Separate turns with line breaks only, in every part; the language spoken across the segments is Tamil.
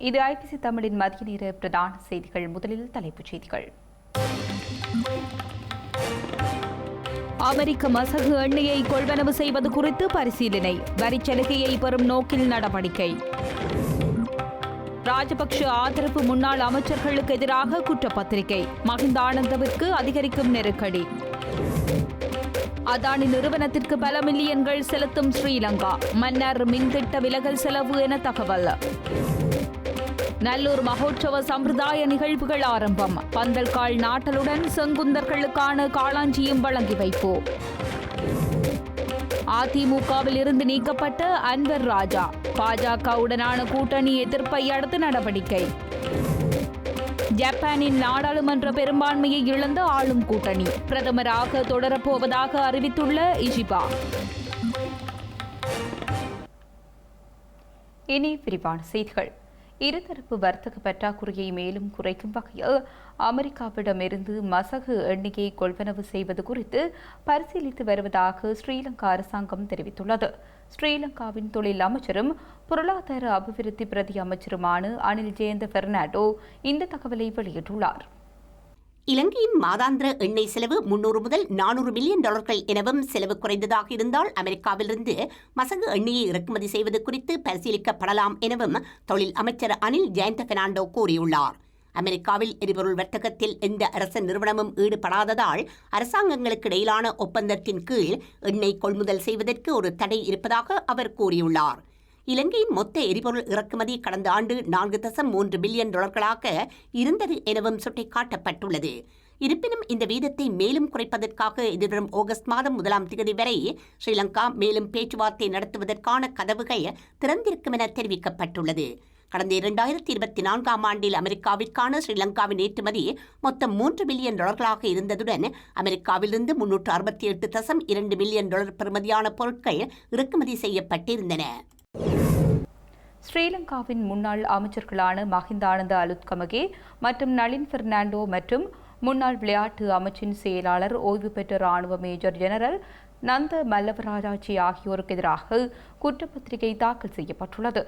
இது ஐபிசி தமிழின் மதிய நேர பிரதான செய்திகள். முதலில் தலைப்புச் செய்திகள். அமெரிக்க மசகு எண்ணெயை கொள்வனவு செய்வது குறித்து பரிசீலனை. வரிச்சலுகையை பெறும் நோக்கில் நடவடிக்கை. ராஜபக்ஷ ஆதரவு முன்னாள் அமைச்சர்களுக்கு எதிராக குற்றப்பத்திரிகை. மகிந்த ஆனந்தவிற்கு அதிகரிக்கும் நெருக்கடி. அதானி நிறுவனத்திற்கு பல மில்லியன்கள் செலுத்தும் ஸ்ரீலங்கா. மன்னர் மின்திட்ட விலகல் செலவு என தகவல். நல்லூர் மகோற்சவ சம்பிரதாய நிகழ்வுகள் ஆரம்பம். பந்தல்கால் நாட்டலுடன் செங்குந்தர்களுக்கான காளாஞ்சியும் வழங்கி வைப்பு. அதிமுகவில் இருந்து நீக்கப்பட்ட அன்வர் ராஜா பாஜகவுடனான கூட்டணி எதிர்ப்பை அடுத்து நடவடிக்கை. ஜப்பானின் நாடாளுமன்ற பெரும்பான்மையை இழந்த ஆளும் கூட்டணி பிரதமராக தொடரப்போவதாக அறிவித்துள்ள இஜிபா இனி விரிவான செய்திகள். இருதரப்பு வர்த்தக பற்றாக்குறையை மேலும் குறைக்கும் வகையில் அமெரிக்காவிடமிருந்து மசகு எண்ணெயை கொள்வனவு செய்வது குறித்து பரிசீலித்து வருவதாக ஸ்ரீலங்கா அரசாங்கம் தெரிவித்துள்ளது. ஸ்ரீலங்காவின் தொழில் அமைச்சரும் பொருளாதார அபிவிருத்தி பிரதி அமைச்சருமான அனில் ஜெயந்த பெர்னாடோ இந்த தகவலை வெளியிட்டுள்ளார்.
இலங்கையின் மாதாந்திர எண்ணெய் செலவு முன்னூறு முதல் நானூறு மில்லியன் டாலர்கள் எனவும் செலவு குறைந்ததாக இருந்தால் அமெரிக்காவிலிருந்து மசகு எண்ணெயை இறக்குமதி செய்வது குறித்து பரிசீலிக்கப்படலாம் எனவும் தொழில் அமைச்சர் அனில் ஜெயந்த பெர்னாண்டோ கூறியுள்ளார். அமெரிக்காவில் எரிபொருள் வர்த்தகத்தில் எந்த அரச நிறுவனமும் ஈடுபடாததால் அரசாங்கங்களுக்கு இடையிலான ஒப்பந்தத்தின் கீழ் எண்ணெய் கொள்முதல் செய்வதற்கு ஒரு தடை இருப்பதாக அவர் கூறியுள்ளார். இலங்கையின் மொத்த எரிபொருள் இறக்குமதி கடந்த ஆண்டு நான்கு தசம் மூன்று பில்லியன் டாலர்களாக இருந்தது எனவும் சுட்டிக்காட்டப்பட்டுள்ளது. இருப்பினும் இந்த வீதத்தை மேலும் குறைப்பதற்காக எதிர்வரும் ஆகஸ்ட் மாதம் முதலாம் தேதி வரை ஸ்ரீலங்கா மேலும் பேச்சுவார்த்தை நடத்துவதற்கான கதவுகள் திறந்திருக்கும் என தெரிவிக்கப்பட்டுள்ளது. கடந்த இரண்டாயிரத்தி இருபத்தி நான்காம் ஆண்டில் அமெரிக்காவிற்கான ஸ்ரீலங்காவின் ஏற்றுமதி மொத்தம் மூன்று பில்லியன் டாலர்களாக இருந்ததுடன் அமெரிக்காவிலிருந்து முன்னூற்று அறுபத்தி எட்டு தசம் இரண்டு பில்லியன் டாலர் பெறுமதியான பொருட்கள் இறக்குமதி செய்யப்பட்டிருந்தன.
ஸ்ரீலங்காவின் முன்னாள் அமைச்சர்களான மஹிந்தானந்த அலுத்கமகே மற்றும் நளின் பெர்னாண்டோ மற்றும் முன்னாள் விளையாட்டு அமைச்சின் செயலாளர் ஓய்வு பெற்ற ராணுவ மேஜர் ஜெனரல் நந்த மல்லவராஜாச்சி ஆகியோருக்கு எதிராக குற்றப்பத்திரிகை தாக்கல் செய்யப்பட்டுள்ளது.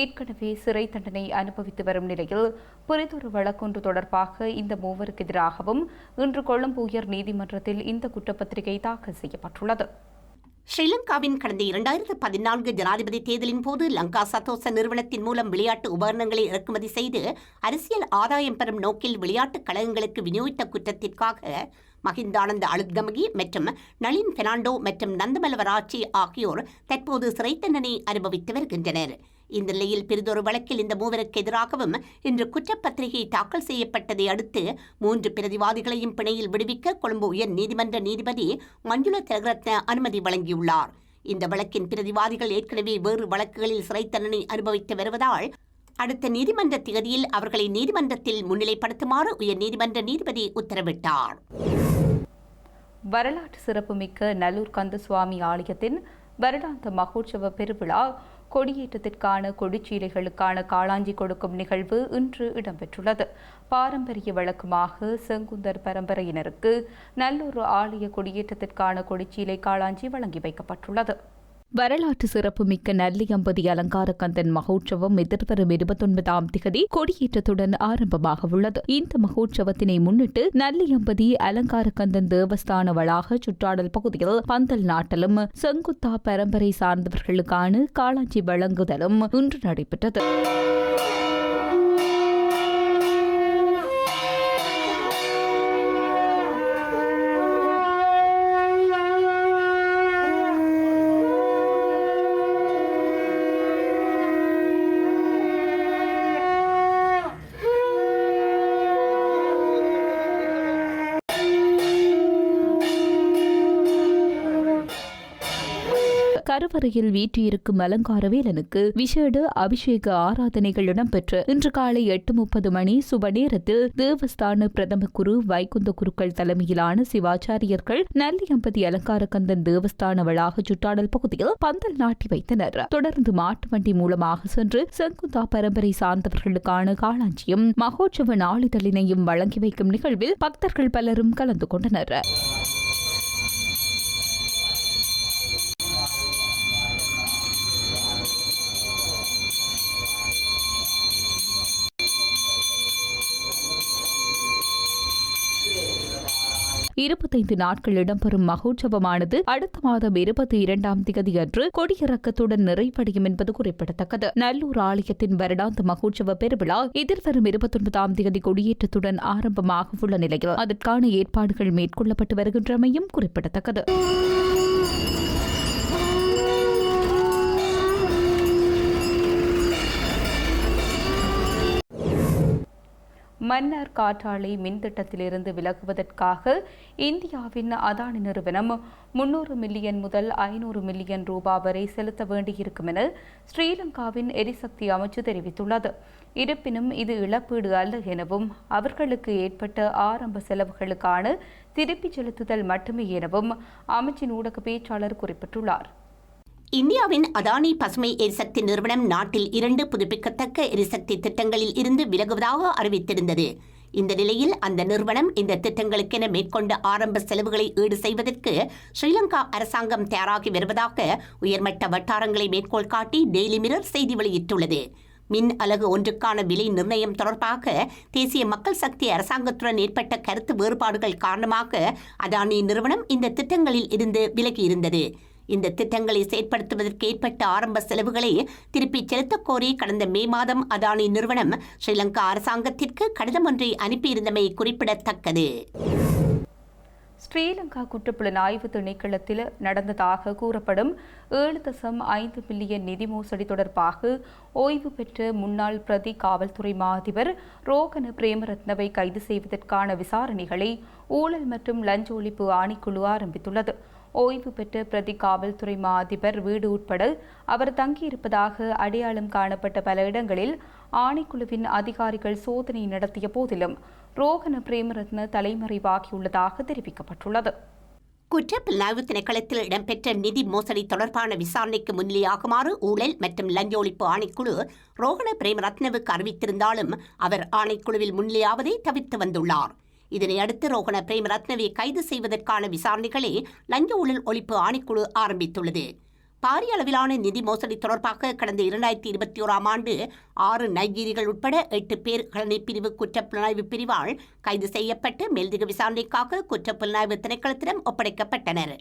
ஏற்கனவே சிறை தண்டனை அனுபவித்து வரும் நிலையில் புரிதொரு வழக்கொன்று தொடர்பாக இந்த மூவருக்கு எதிராகவும் இன்று கொழும்பு உயர் நீதிமன்றத்தில் இந்த குற்றப்பத்திரிகை தாக்கல் செய்யப்பட்டுள்ளது.
ஸ்ரீலங்காவின் கடந்த இரண்டாயிரத்து பதினான்கு ஜனாதிபதி தேர்தலின் போது லங்கா சதோச நிறுவனத்தின் மூலம் விளையாட்டு உபகரணங்களை இறக்குமதி செய்து அரசியல் ஆதாயம் பெறும் நோக்கில் விளையாட்டுக் கழகங்களுக்கு விநியோகித்த குற்றத்திற்காக மஹிந்தானந்த அழுத்கமகி மற்றும் நளின் பெர்னாண்டோ மற்றும் நந்தமலவராட்சி ஆகியோர் தற்போது சிறை தண்டனை அனுபவித்து வருகின்றனர். இந்த நிலையில் பிறிதொரு வழக்கில் இந்த மூவருக்கு எதிராகவும் இன்று குற்றப்பத்திரிகை தாக்கல் செய்யப்பட்டதை அடுத்து மூன்று பிரதிவாதிகளையும் பிணையில் விடுவிக்க கொழும்பு உயர் நீதிமன்ற நீதிபதி மஞ்சுள திலகரத்ன அனுமதி வழங்கியுள்ளார். இந்த வழக்கின் பிரதிவாதிகள் ஏற்கனவே வேறு வழக்குகளில் சிறை தண்டனை அனுபவித்து வருவதால் அடுத்த நீதிமன்ற திகதியில் அவர்களை நீதிமன்றத்தில் முன்னிலைப்படுத்துமாறு உயர் நீதிமன்ற நீதிபதி உத்தரவிட்டார்.
வரலாற்று சிறப்புமிக்க நல்லூர் கந்தசுவாமி ஆலயத்தின் வருடாந்த மகோற்சவ பெருவிழா கொடியேற்றத்திற்கான கொடிச்சீலைகளுக்கான காளாஞ்சி கொடுக்கும் நிகழ்வு இன்று இடம்பெற்றுள்ளது. பாரம்பரிய வழக்கமாக செங்குந்தர் பரம்பரையினருக்கு நல்லூர் ஆலய கொடியேற்றத்திற்கான கொடிச்சீலை காளாஞ்சி வழங்கி வைக்கப்பட்டுள்ளது. வரலாற்று சிறப்புமிக்க நல்லியம்பதி அலங்கார கந்தன் மகோற்சவம் எதிர்வரும் இருபத்தொன்பதாம் திகதி கொடியேற்றத்துடன் ஆரம்பமாக உள்ளது இந்த மகோற்சவத்தினை முன்னிட்டு நல்லியம்பதி அலங்கார கந்தன் தேவஸ்தான வளாக சுற்றாடல் பகுதியில் பந்தல் நாட்டலும் செங்குத்தா பரம்பரை சார்ந்தவர்களுக்கான காளாஞ்சி வழங்குதலும் இன்று நடைபெற்றது. கருவறையில் வீற்றிருக்கும் அலங்காரவேலனுக்கு விசேட அபிஷேக ஆராதனைகள் இடம்பெற்று இன்று காலை எட்டு முப்பது மணி சுப நேரத்தில் தேவஸ்தான பிரதம குரு வைகுந்த குருக்கள் தலைமையிலான சிவாச்சாரியர்கள் நல்லியம்பதி அலங்கார கந்தன் தேவஸ்தான வளாக சுற்றாடல் பகுதியில் பந்தல் நாட்டி வைத்தனர். தொடர்ந்து மாட்டு வண்டி மூலமாக சென்று செங்குந்தா பரம்பரை சார்ந்தவர்களுக்கான காளாஞ்சியும் மகோற்சவ நாளிதழினையும் வழங்கி வைக்கும் நிகழ்வில் பக்தர்கள் பலரும் கலந்து கொண்டனர். இருபத்தைந்து நாட்கள் இடம்பெறும் மகோற்சவமானது அடுத்த மாதம் இருபத்தி இரண்டாம் தேதி அன்று கொடியிறக்கத்துடன் நிறைவடையும் என்பது குறிப்பிடத்தக்கது. நல்லூர் ஆலயத்தின் வருடாந்த மகோற்சவ பெருவிழா எதிர்வரும் இருபத்தொன்பதாம் தேதி கொடியேற்றத்துடன் ஆரம்பமாக உள்ள நிலையில் அதற்கான ஏற்பாடுகள் மேற்கொள்ளப்பட்டு வருகின்றமையும் குறிப்பிடத்தக்கது. மன்னார் காற்றாலை மின்திட்டத்திலிருந்து விலகுவதற்காக இந்தியாவின் அதானி நிறுவனம் முன்னூறு மில்லியன் முதல் ஐநூறு மில்லியன் ரூபாய் வரை செலுத்த வேண்டியிருக்கும் என ஸ்ரீலங்காவின் எரிசக்தி அமைச்சு தெரிவித்துள்ளது. இருப்பினும் இது இழப்பீடு அல்ல எனவும் அவர்களுக்கு ஏற்பட்ட ஆரம்ப செலவுகளுக்கான திருப்பிச் செலுத்துதல் மட்டுமே எனவும் அமைச்சின் ஊடக பேச்சாளர் குறிப்பிட்டுள்ளார்.
இந்தியாவின் அதானி பசுமை எரிசக்தி நிறுவனம் நாட்டில் இரண்டு புதுப்பிக்கத்தக்க எரிசக்தி திட்டங்களில் இருந்து விலகுவதாக அறிவித்திருந்தது. இந்த நிலையில் அந்த நிறுவனம் இந்த திட்டங்களுக்கென மேற்கொண்ட ஆரம்ப செலவுகளை ஈடு செய்வதற்கு ஸ்ரீலங்கா அரசாங்கம் தயாராகி வருவதாக உயர்மட்ட வட்டாரங்களை மேற்கோள் காட்டி டெய்லி மிரர் செய்தி வெளியிட்டுள்ளது. மின் அலகு ஒன்றுக்கான விலை நிர்ணயம் தொடர்பாக தேசிய மக்கள் சக்தி அரசாங்கத்துடன் ஏற்பட்ட கருத்து வேறுபாடுகள் காரணமாக அதானி நிறுவனம் இந்த திட்டங்களில் இருந்து விலகியிருந்தது. இந்த திட்டங்களை செயற்படுத்துவதற்கு ஏற்பட்ட ஆரம்ப செலவுகளை திருப்பிச் செலுத்தக் கோரி கடந்த மே மாதம் அதானி நிறுவனம் ஸ்ரீலங்கா அரசாங்கத்திற்கு கடிதம் ஒன்றை அனுப்பியிருந்தமை குறிப்பிடத்தக்கது.
ஸ்ரீலங்கா குற்றப்புலனாய்வு திணைக்களத்தில் நடந்ததாக கூறப்படும் ஏழு தசம் ஐந்து மில்லியன் நிதி மோசடி தொடர்பாக ஓய்வு பெற்ற முன்னாள் பிரதி காவல்துறை மாதிபர் ரோகன பிரேமரத்னவை கைது செய்வதற்கான விசாரணைகளை ஊழல் மற்றும் லஞ்ச ஒழிப்பு ஆணைக்குழு ஆரம்பித்துள்ளது. ஓய்வு பெற்ற பிரதி காவல்துறை மா அதிபர் வீடு உட்பட அவர் தங்கியிருப்பதாக அடையாளம் காணப்பட்ட பல இடங்களில் ஆணைக்குழுவின் அதிகாரிகள் சோதனை நடத்திய போதிலும் ரோகன பிரேமரத்ன தலைமறைவாகியுள்ளதாக தெரிவிக்கப்பட்டுள்ளது.
குற்றப்புலனாய்வு திணைக்களத்தில் இடம்பெற்ற நிதி மோசடி தொடர்பான விசாரணைக்கு முன்னிலையாகுமாறு ஊழல் மற்றும் லஞ்ச ஒழிப்பு ஆணைக்குழு ரோகண பிரேமரத்னவுக்கு அறிவித்திருந்தாலும் அவர் ஆணைக்குழுவில் முன்னிலையாவதை தவிர்த்து வந்துள்ளார். இதனை அடுத்து பிரேமரத்னவை கைது செய்வதற்கான விசாரணைகளை லஞ்ச ஊழல் ஒழிப்பு ஆணைக்குழு ஆரம்பித்துள்ளது. பாரிய அளவிலான நிதி மோசடி தொடர்பாக கடந்த இரண்டாயிரத்தி இருபத்தி ஓராம் ஆண்டு ஆறு நைஜீரிகள் உட்பட எட்டு பேர் கலனை பிரிவு குற்றப்புலனாய்வு பிரிவால் கைது செய்யப்பட்டு மேல்திக விசாரணைக்காக குற்றப்புலனாய்வு திணைக்களத்திடம் ஒப்படைக்கப்பட்டனர்.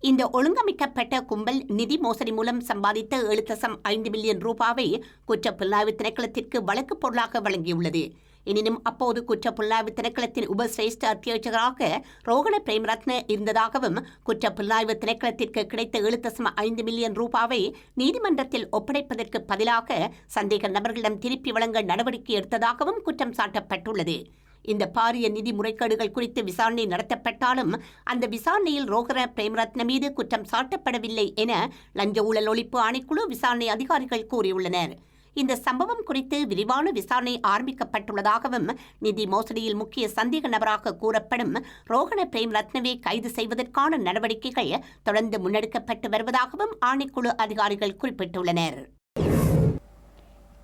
இந்த ஒழுங்கமைக்கப்பட்ட கும்பல் நிதி மோசடி மூலம் சம்பாதித்த ஏழு தசம் ஐந்து மில்லியன் ரூபாவை குற்றப்புலனாய்வு திணைக்களத்திற்கு வழக்கு பொருளாக வழங்கியுள்ளது. எனினும் அப்போது குற்ற திணைக்களத்தின் உபசிரேஷ்ட அத்தியட்சகராக ரோகண பிரேமரத்ன இருந்ததாகவும் குற்ற திணைக்களத்திற்கு கிடைத்த ஏழு தசம ஐந்து மில்லியன் ரூபாவை நீதிமன்றத்தில் ஒப்படைப்பதற்கு பதிலாக சந்தேக நபர்களிடம் திருப்பி வழங்க நடவடிக்கை எடுத்ததாகவும் குற்றம் சாட்டப்பட்டுள்ளது. இந்த பாரிய நிதி முறைகேடுகள் குறித்து விசாரணை நடத்தப்பட்டாலும் அந்த விசாரணையில் ரோகர பிரேமரத்ன மீது குற்றம் சாட்டப்படவில்லை என லஞ்ச ஊழல் ஒழிப்பு ஆணைக்குழு விசாரணை அதிகாரிகள் கூறியுள்ளனர். இந்த சம்பவம் குறித்து விரிவான விசாரணை ஆரம்பிக்கப்பட்டுள்ளதாகவும் நிதி மோசடியில் முக்கிய சந்தேக நபராக கூறப்படும் ரோகண பிரேம் ரத்னவை கைது செய்வதற்கான நடவடிக்கைகள் தொடர்ந்து முன்னெடுக்கப்பட்டு வருவதாகவும் ஆணைக்குழு அதிகாரிகள் குறிப்பிட்டுள்ளனர்.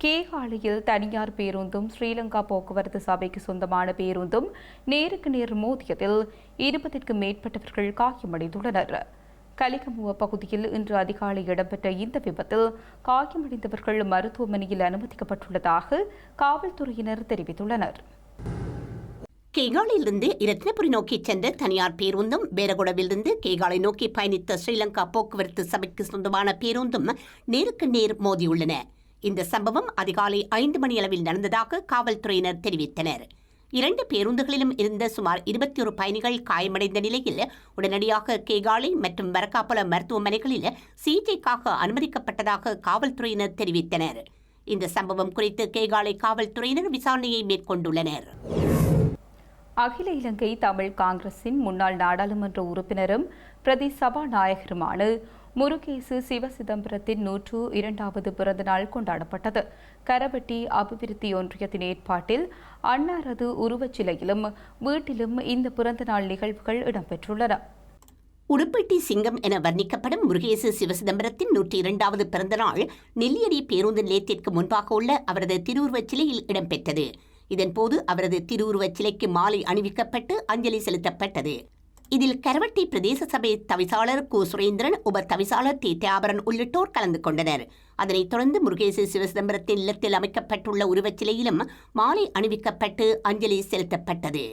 கேகாலையில் தனியார் பேருந்தும் ஸ்ரீலங்கா போக்குவரத்து சபைக்கு சொந்தமான பேருந்தும் நேருக்கு நேர் மோதியதில் இருபதிற்கும் மேற்பட்டவர்கள் காயமடைந்துள்ளனர். கலிகமுவ பகுதியில் இன்று அதிகாலை இடம்பெற்ற இந்த விபத்தில் காயமடைந்தவர்கள் மருத்துவமனையில் அனுமதிக்கப்பட்டுள்ளதாக காவல்துறையினர் தெரிவித்துள்ளனர்.
கேகாலிலிருந்து இரத்னபுரி நோக்கி சென்ற தனியார் பேருந்தும் பேரகுடவிலிருந்து கேகாலை நோக்கி பயணித்த ஸ்ரீலங்கா போக்குவரத்து சபைக்கு சொந்தமான பேருந்தும் நேருக்கு நேர் மோதியுள்ளன. இந்த சம்பவம் அதிகாலை ஐந்து மணி அளவில் நடந்ததாக காவல்துறையினர் தெரிவித்தனர். இரண்டு பேருந்துகளிலும் இருந்த சுமார் இருபத்தி ஒரு பயணிகள் காயமடைந்த நிலையில் உடனடியாக கேகாலை மற்றும் மரக்காப்பல மருத்துவமனைகளில் சிகிச்சைக்காக அனுமதிக்கப்பட்டதாக காவல்துறையினர் தெரிவித்தனர். இந்த சம்பவம் குறித்து கேகாலை காவல்துறையினர் விசாரணையை மேற்கொண்டுள்ளனர்.
அகில இலங்கை தமிழ் காங்கிரசின் முன்னாள் நாடாளுமன்ற உறுப்பினரும் பிரதி சபாநாயகருமான முருகேசு சிவசிதம்பரத்தின் நூற்று இரண்டாவது பிறந்தநாள் கொண்டாடப்பட்டது. கரவெட்டி அபிவிருத்தி ஒன்றியத்தின் ஏற்பாட்டில் அன்னாரது உருவச்சிலையிலும் வீட்டிலும் இந்த பிறந்தநாள் நிகழ்வுகள் இடம்பெற்றுள்ளன.
உடுப்பட்டி சிங்கம் என வர்ணிக்கப்படும் முருகேசு சிவசிதம்பரத்தின் நூற்றி இரண்டாவது பிறந்தநாள் நெல்லியடி பேருந்து நிலையத்திற்கு முன்பாக உள்ள அவரது திருவுருவச் சிலையில் இடம்பெற்றது. இதன்போது அவரது திருவுருவச் சிலைக்கு மாலை அணிவிக்கப்பட்டு அஞ்சலி செலுத்தப்பட்டது. இதில் கரவட்டி பிரதேச சபை தவிசாளர் கு. சுரேந்திரன் உப தவிசாளர் டி தியாபரன் உள்ளிட்டோர் கலந்து கொண்டனர். அதனைத் தொடர்ந்து முருகேசு சிவசிதம்பரத்தின் இல்லத்தில் அமைக்கப்பட்டுள்ள உருவச்சிலையிலும் மாலை அணிவிக்கப்பட்டு அஞ்சலி செலுத்தப்பட்டது.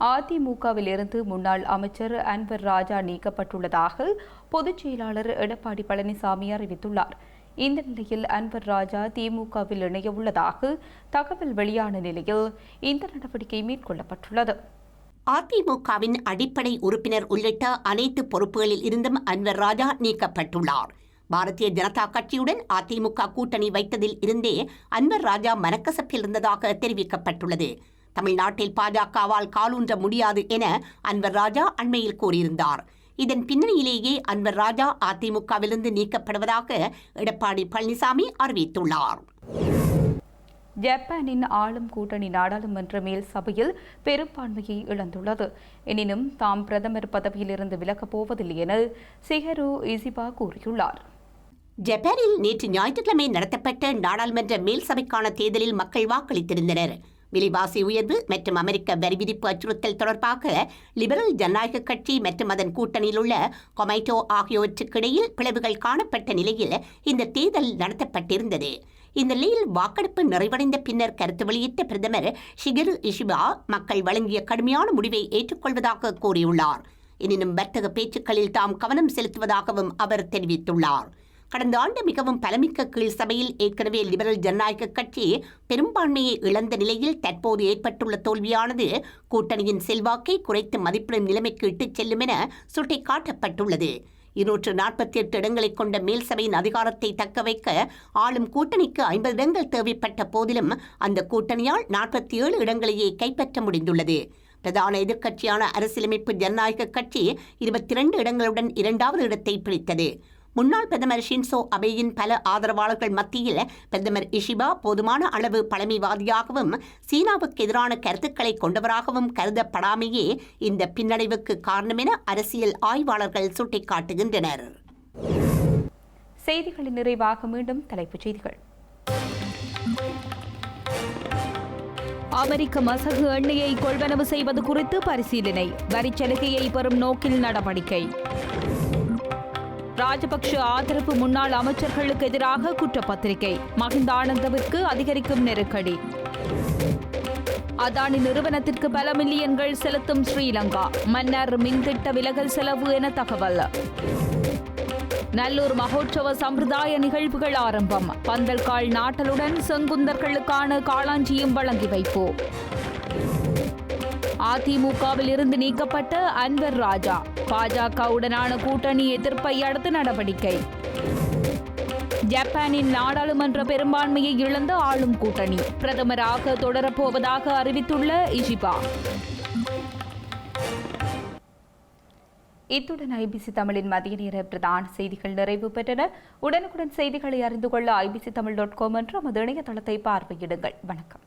அதிமுகவில் இருந்து முன்னாள் அமைச்சர் அன்வர் ராஜா நீக்கப்பட்டுள்ளதாக பொதுச் செயலாளர் எடப்பாடி பழனிசாமி அறிவித்துள்ளார். இந்த நிலையில் அன்வர் ராஜா திமுகவில் இணைய உள்ளதாக தகவல் வெளியான நிலையில் இந்த நடவடிக்கை மேற்கொள்ளப்பட்டுள்ளது.
அதிமுகவின் அடிப்படை உறுப்பினர் உள்ளிட்ட அனைத்து பொறுப்புகளில் இருந்தும் அன்வர் ராஜா நீக்கப்பட்டுள்ளார். பாரதிய ஜனதா கட்சியுடன் அதிமுக கூட்டணி வைத்ததில் இருந்தே அன்வர் ராஜா மனக்கசப்பில் இருந்ததாக தெரிவிக்கப்பட்டுள்ளது. தமிழ்நாட்டில் பாஜகவால் காலூன்ற முடியாது என அன்வர் ராஜா அண்மையில் கூறியிருந்தார். இதன் பின்னணியிலேயே அன்வர் ராஜா அதிமுகவிலிருந்து நீக்கப்படுவதாக எடப்பாடி பழனிசாமி அறிவித்துள்ளார்.
ஜப்பானின் ஆளும் கூட்டணி நாடாளுமன்ற மேல் சபையில் பெரும்பான்மையை இழந்துள்ளது. எனினும் தாம் பிரதமர் பதவியிலிருந்து விலகப் போவதில்லை என சிஹரு இசிபா கூறியுள்ளார்.
ஜப்பானில் நேற்று ஞாயிற்றுக்கிழமை நடத்தப்பட்ட நாடாளுமன்ற மேல் சபைக்கான தேர்தலில் மக்கள் வாக்களித்திருந்தனர். விலைவாசி உயர்வு மற்றும் அமெரிக்க வரி விதிப்பு அச்சுறுத்தல் தொடர்பாக லிபரல் ஜனநாயக கட்சி மற்றும் அதன் கூட்டணியில் உள்ள கொமைட்டோ ஆகியோருக்கிடையில் பிளவுகள் காணப்பட்ட நிலையில் இந்த தேர்தல் நடத்தப்பட்டிருந்தது. இந்த நிலையில் வாக்கெடுப்பு நிறைவடைந்த பின்னர் கருத்து வெளியிட்ட பிரதமர் ஷிகரு இஷிபா மக்கள் வழங்கிய கடுமையான முடிவை ஏற்றுக்கொள்வதாக கூறியுள்ளார். எனினும் வர்த்தக பேச்சுக்களில் தாம் கவனம் செலுத்துவதாகவும் அவர் தெரிவித்துள்ளார். கடந்த ஆண்டு மிகவும் பலமிக்க கீழ் சபையில் ஏற்கனவே லிபரல் ஜனநாயக கட்சி பெரும்பான்மையை இழந்த நிலையில் தற்போது ஏற்பட்டுள்ள தோல்வியானது கூட்டணியின் செல்வாக்கை குறைத்து மதிப்பிடும் நிலைமைக்கு இட்டுச் செல்லும் என சுட்டிக்காட்டப்பட்டுள்ளது. இருநூற்று நாற்பத்தி எட்டு இடங்களை கொண்ட மேல் சபையின் அதிகாரத்தை தக்க வைக்க ஆளும் கூட்டணிக்கு ஐம்பது இடங்கள் தேவைப்பட்ட போதிலும் அந்த கூட்டணியால் நாற்பத்தி ஏழு இடங்களையே கைப்பற்ற முடிந்துள்ளது. பிரதான எதிர்க்கட்சியான அரசியலமைப்பு ஜனநாயக கட்சி இருபத்தி இரண்டு இடங்களுடன் இரண்டாவது இடத்தை பிடித்தது. முன்னாள் பிரதமர் ஷின்சோ அபேயின் பல ஆதரவாளர்கள் மத்தியில் பிரதமர் இஷிபா போதுமான அளவு பழமைவாதியாகவும் சீனாவுக்கு எதிரான கருத்துக்களை கொண்டவராகவும் கருதப்படாமையே இந்த பின்னடைவுக்கு காரணம் என அரசியல் ஆய்வாளர்கள் சுட்டிக்காட்டுகின்றனர்.
செய்திகளின் நிறைவாக மீண்டும் தலைப்புச் செய்திகள். அமெரிக்க மசகு எண்ணெயை கொள்வனவு செய்வது குறித்து பரிசீலனை. வரிச்சலுகையை பெறும் நோக்கில் நடவடிக்கை. ராஜபக்ஷ ஆதரவு முன்னாள் அமைச்சர்களுக்கு எதிராக குற்றப்பத்திரிகை. மகிந்த ஆனந்தவிற்கு அதிகரிக்கும் நெருக்கடி. அதானி நிறுவனத்திற்கு பல மில்லியன்கள் செலுத்தும் ஸ்ரீலங்கா. மன்னர் மின்திட்ட விலகல் செலவு என தகவல். நல்லூர் மகோற்சவ சம்பிரதாய நிகழ்வுகள் ஆரம்பம். பந்தல்கால் நாட்டலுடன் செங்குந்தர்களுக்கான காளாஞ்சியும் வழங்கி வைப்போம் அதிமுகவில் இருந்து நீக்கப்பட்ட அன்வர் ராஜா. பாஜகவுடனான கூட்டணி எதிர்ப்பை அடுத்து நடவடிக்கை. ஜப்பானின் நாடாளுமன்ற பெரும்பான்மையை இழந்த ஆளும் கூட்டணி. பிரதமராக தொடரப்போவதாக அறிவித்துள்ள இஷிபா. இத்துடன் ஐபிசி தமிழின் மதிய நேர பிரதான செய்திகள் நிறைவு பெற்றன. உடனுக்குடன் செய்திகளை அறிந்து கொள்ள ஐபிசி தமிழ் டாட் காம் என்ற நமது இணையதளத்தை பார்வையிடுங்கள். வணக்கம்.